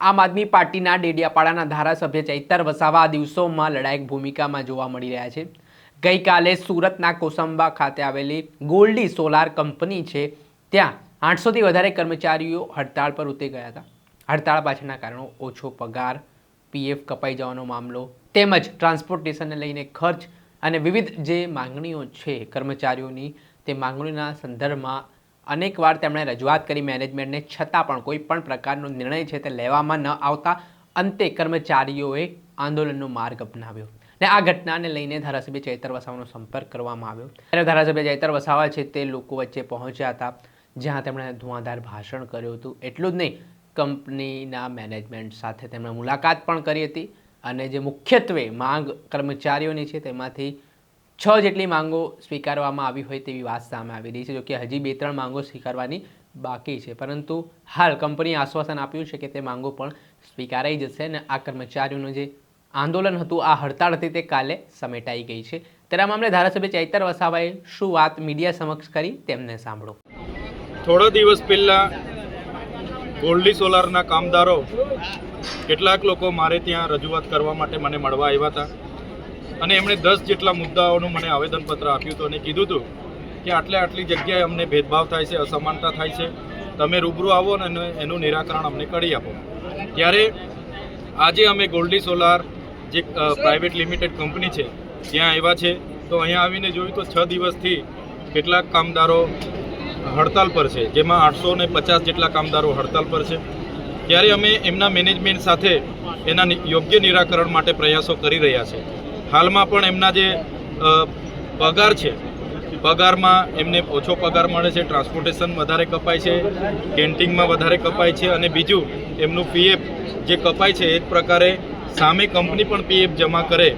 આમ આદમી પાર્ટીના ડેડિયાપાડાના ધારાસભ્ય ચૈતર વસાવા આ દિવસોમાં લડાયક ભૂમિકામાં જોવા મળી રહ્યા છે. ગઈકાલે સુરતના કોસંબા ખાતે આવેલી ગોલ્ડી સોલાર કંપની છે. ત્યાં આઠસોથી વધારે કર્મચારીઓ હડતાળ પર ઉતરી ગયા હતા. હડતાળ પાછળના કારણો, ઓછો પગાર, પીએફ કપાઈ જવાનો મામલો, તેમજ ટ્રાન્સપોર્ટેશનને લઈને ખર્ચ અને વિવિધ જે માંગણીઓ છે કર્મચારીઓની, તે માંગણીઓના સંદર્ભમાં અનેકવાર તેમણે રજૂઆત કરી મેનેજમેન્ટને, છતાં પણ કોઈ પણ પ્રકારનો નિર્ણય છે તે લેવામાં ન આવતા અંતે કર્મચારીઓએ આંદોલનનો માર્ગ અપનાવ્યો. ને આ ઘટનાને લઈને ધારાસભ્ય ચૈતર વસાવાનો સંપર્ક કરવામાં આવ્યો. ત્યારે ધારાસભ્ય ચૈતર વસાવા છે તે લોકો વચ્ચે પહોંચ્યા હતા, જ્યાં તેમણે ધુઆંધાર ભાષણ કર્યું હતું. એટલું જ નહીં, કંપનીના મેનેજમેન્ટ સાથે તેમણે મુલાકાત પણ કરી હતી અને જે મુખ્યત્વે માંગ કર્મચારીઓની છે તેમાંથી છ જેટલી માંગો સ્વીકારવામાં આવી હોય તેવી વાત સામે આવી રહી છે, જોકે હજી બે ત્રણ માંગો સ્વીકારવાની બાકી છે. પરંતુ હાલ કંપનીએ આશ્વાસન આપ્યું છે કે તે માંગો પણ સ્વીકારાઈ જશે અને આ કર્મચારીઓનું જે આંદોલન હતું, આ હડતાળ હતી તે કાલે સમેટાઈ ગઈ છે. તેના મામલે ધારાસભ્ય ચૈતર વસાવાએ શું વાત મીડિયા સમક્ષ કરી તેમને સાંભળો. થોડા દિવસ પહેલાં ગોલ્ડી સોલારના કામદારો કેટલાક લોકો મારે ત્યાં રજૂઆત કરવા માટે મને મળવા આવ્યા હતા. અને એમણે દસ જેટલા મુદ્દાઓનું મને આવેદનપત્ર આપ્યું હતું અને કીધું હતું કે આટલે આટલી જગ્યાએ અમને ભેદભાવ થાય છે, અસમાનતા થાય છે. તમે રૂબરૂ આવો અને એનું- નિરાકરણ અમને કરી આપો. ત્યારે આજે અમે ગોલ્ડી સોલાર જે પ્રાઇવેટ લિમિટેડ કંપની છે, ત્યાં આવ્યા છે. તો અહીંયા આવીને જોયું તો છ દિવસથી કેટલાક કામદારો હડતાલ પર છે, જેમાં આઠસો ને પચાસ જેટલા કામદારો હડતાલ પર છે. ત્યારે અમે એમના મેનેજમેન્ટ સાથે એના યોગ્ય નિરાકરણ માટે પ્રયાસો કરી રહ્યા છે. હાલમાં પણ એમના જે પગાર છે, પગારમાં એમને ઓછો પગાર મળે છે, ટ્રાન્સપોર્ટેશન વધારે કપાય છે, કેન્ટીનમાં વધારે કપાય છે અને બીજું એમનું પીએફ જે કપાય છે એ જ પ્રકારે સામે કંપની પણ પીએફ જમા કરે,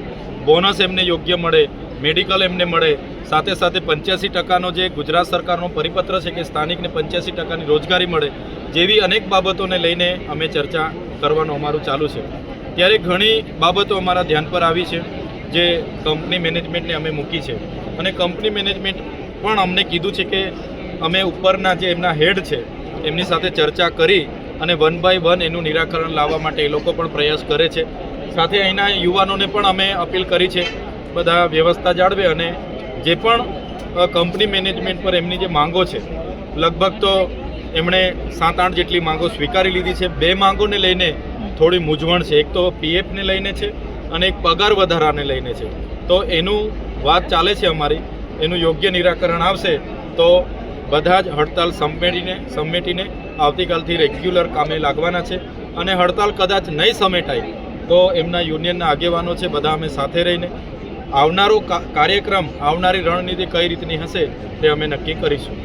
બોનસ એમને યોગ્ય મળે, મેડિકલ એમને મળે, સાથે સાથે પંચ્યાસી ટકાનો જે ગુજરાત સરકારનો પરિપત્ર છે કે સ્થાનિકને પંચ્યાસી ટકાની રોજગારી મળે, જેવી અનેક બાબતોને લઈને અમે ચર્ચા કરવાનું અમારું ચાલુ છે. ત્યારે ઘણી બાબતો અમારા ધ્યાન પર આવી છે. જે કંપની મેનેજમેન્ટને અમે મૂકી છે. અને કંપની મેનેજમેન્ટ પણ અમને કીધું છે કે અમે ઉપરના જે એમના હેડ છે, એમની સાથે ચર્ચા કરી અને વન બાય વન એનું નિરાકરણ લાવવા માટે એ લોકો પણ પ્રયાસ કરે છે. સાથે અહીંના યુવાનોને પણ અમે અપીલ કરી છે, બધા વ્યવસ્થા જાળવે અને જે પણ કંપની મેનેજમેન્ટ પર એમની જે માંગો છે, લગભગ તો એમણે સાત આઠ જેટલી માંગો સ્વીકારી લીધી છે. બે માંગોને લઈને થોડી મૂંઝવણ છે. એક તો પીએફને લઈને છે અને એક પગાર વધારાને લઈને છે. તો એનું વાત ચાલે છે અમારી. એનું યોગ્ય નિરાકરણ આવશે તો બધા જ હડતાલ સમેટીને સમેટીને આવતીકાલથી રેગ્યુલર કામે લાગવાના છે. અને હડતાલ કદાચ નહીં સમેટાય, તો એમના યુનિયનના આગેવાનો છે, બધા અમે સાથે રહીને આવનારો કાર્યક્રમ, આવનારી રણનીતિ કઈ રીતની હશે તે અમે નક્કી કરીશું.